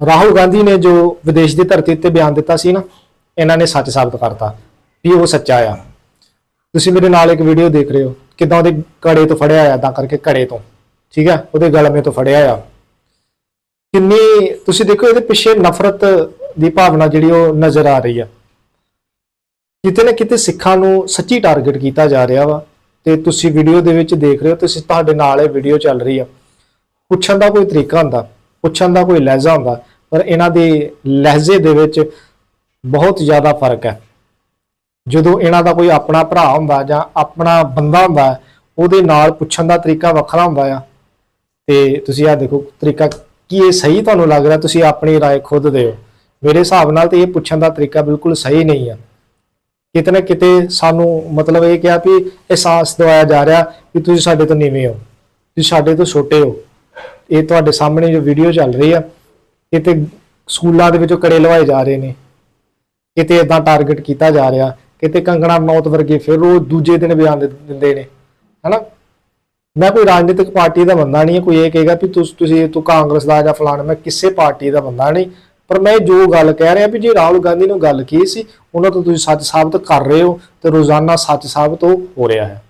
ਰਾਹੁਲ ਗਾਂਧੀ ਨੇ ਜੋ ਵਿਦੇਸ਼ ਦੀ ਧਰਤੀ ਤੇ ਬਿਆਨ ਦਿੱਤਾ ਸੀ ਨਾ, ਇਹਨਾਂ ਨੇ ਸੱਚ ਸਾਬਤ ਕਰਤਾ ਵੀ ਉਹ ਸੱਚਾ ਆ। ਤੁਸੀਂ ਮੇਰੇ ਨਾਲ ਇੱਕ ਵੀਡੀਓ ਦੇਖ ਰਹੇ ਹੋ, ਕਿਦਾਂ ਉਹਦੇ ਘੜੇ ਤੋਂ ਫੜਿਆ ਆ ਤਾਂ ਕਰਕੇ ਘੜੇ ਤੋਂ। ਠੀਕ ਹੈ ਉਹਦੇ ਗਲਮੇ ਤੋਂ ਫੜਿਆ ਆ। ਕਿੰਨੀ, ਤੁਸੀਂ ਦੇਖੋ ਇਹਦੇ ਪਿੱਛੇ ਨਫ਼ਰਤ ਦੀ ਭਾਵਨਾ ਜਿਹੜੀ ਉਹ ਨਜ਼ਰ ਆ ਰਹੀ ਆ। ਕਿਤੇ ਨਾ ਕਿਤੇ ਸਿੱਖਾਂ ਨੂੰ ਸੱਚੀ ਟਾਰਗੇਟ ਕੀਤਾ ਜਾ ਰਿਹਾ ਵਾ ਤੇ ਤੁਸੀਂ ਵੀਡੀਓ ਦੇ ਵਿੱਚ ਦੇਖ ਰਹੇ ਹੋ ਤੁਸੀਂ ਤੁਹਾਡੇ ਨਾਲ ਇਹ ਵੀਡੀਓ ਚੱਲ ਰਹੀ ਆ। ਪੁੱਛਣ ਦਾ ਕੋਈ ਤਰੀਕਾ ਹੁੰਦਾ। ਪੁੱਛਣ ਦਾ ਕੋਈ ਲਹਿਜ਼ਾ ਹੁੰਦਾ ਪਰ ਇਹਨਾਂ ਦੇ ਲਹਿਜ਼ੇ ਦੇ ਵਿੱਚ ਬਹੁਤ ਜ਼ਿਆਦਾ ਫਰਕ ਹੈ ਜਦੋਂ ਇਹਨਾਂ ਦਾ ਕੋਈ ਆਪਣਾ ਭਰਾ ਹੁੰਦਾ ਜਾਂ ਆਪਣਾ ਬੰਦਾ ਹੁੰਦਾ ਉਹਦੇ ਨਾਲ ਪੁੱਛਣ ਦਾ ਤਰੀਕਾ ਵੱਖਰਾ ਹੁੰਦਾ ਆ ਤੇ ਤੁਸੀਂ ਆਹ ਦੇਖੋ ਤਰੀਕਾ ਕੀ ਇਹ ਸਹੀ ਤੁਹਾਨੂੰ ਲੱਗ ਰਿਹਾ ਤੁਸੀਂ ਆਪਣੀ رائے ਖੁਦ ਦਿਓ ਮੇਰੇ ਹਿਸਾਬ ਨਾਲ ਤੇ ਇਹ ਪੁੱਛਣ ਦਾ ਤਰੀਕਾ ਬਿਲਕੁਲ ਸਹੀ ਨਹੀਂ ਆ ਕਿਤੇ ਨਾ ਕਿਤੇ ਸਾਨੂੰ ਮਤਲਬ ਇਹ ਕਿਹਾ ਵੀ ਅਹਿਸਾਸ ਦਵਾਇਆ ਜਾ ਰਿਹਾ ਕਿ ਤੁਸੀਂ ਸਾਡੇ ਤੋਂ ਨੀਵੇਂ ਹੋ ਤੁਸੀਂ ਸਾਡੇ ਤੋਂ ਛੋਟੇ ਹੋ ਇਹ ਤੁਹਾਡੇ ਸਾਹਮਣੇ ਜੋ ਵੀਡੀਓ ਚੱਲ ਰਹੀ ਆ ਕਿਤੇ ਸਕੂਲਾਂ ਦੇ ਵਿੱਚੋਂ ਕੜੇ ਲਵਾਏ ਜਾ ਰਹੇ ਨੇ। ਕਿਤੇ ਇਦਾਂ ਟਾਰਗੇਟ ਕੀਤਾ ਜਾ ਰਿਹਾ ਕਿਤੇ ਕੰਗਣਾ ਮੌਤ ਵਰਗੇ ਫਿਰ ਉਹ ਦੂਜੇ ਦਿਨ ਬਿਆਨ ਦੇ- ਦਿੰਦੇ ਨੇ, ਹਨਾ? ਮੈਂ ਕੋਈ ਰਾਜਨੀਤਿਕ ਪਾਰਟੀ ਦਾ ਬੰਦਾ ਨਹੀਂ ਹਾਂ ਕੋਈ ਇਹ ਕਹੇਗਾ ਵੀ ਤੁਸੀਂ ਤੁਸੀਂ, ਤੂੰ ਕਾਂਗਰਸ ਦਾ ਜਾਂ ਫਲਾਣਾ, ਮੈਂ ਕਿਸੇ ਪਾਰਟੀ ਦਾ ਬੰਦਾ ਨਹੀਂ। ਪਰ ਮੈਂ ਜੋ ਗੱਲ ਕਹਿ ਰਿਹਾ ਵੀ ਜੇ ਰਾਹੁਲ ਗਾਂਧੀ ਨੂੰ ਗੱਲ ਕੀ ਸੀ, ਉਹਨਾਂ ਤੋਂ ਤੁਸੀਂ ਸੱਚ ਸਾਬਤ ਕਰ ਰਹੇ ਹੋ ਤੇ ਰੋਜ਼ਾਨਾ ਸੱਚ ਸਾਬਤ ਹੋ ਹੋ ਰਿਹਾ ਹੈ।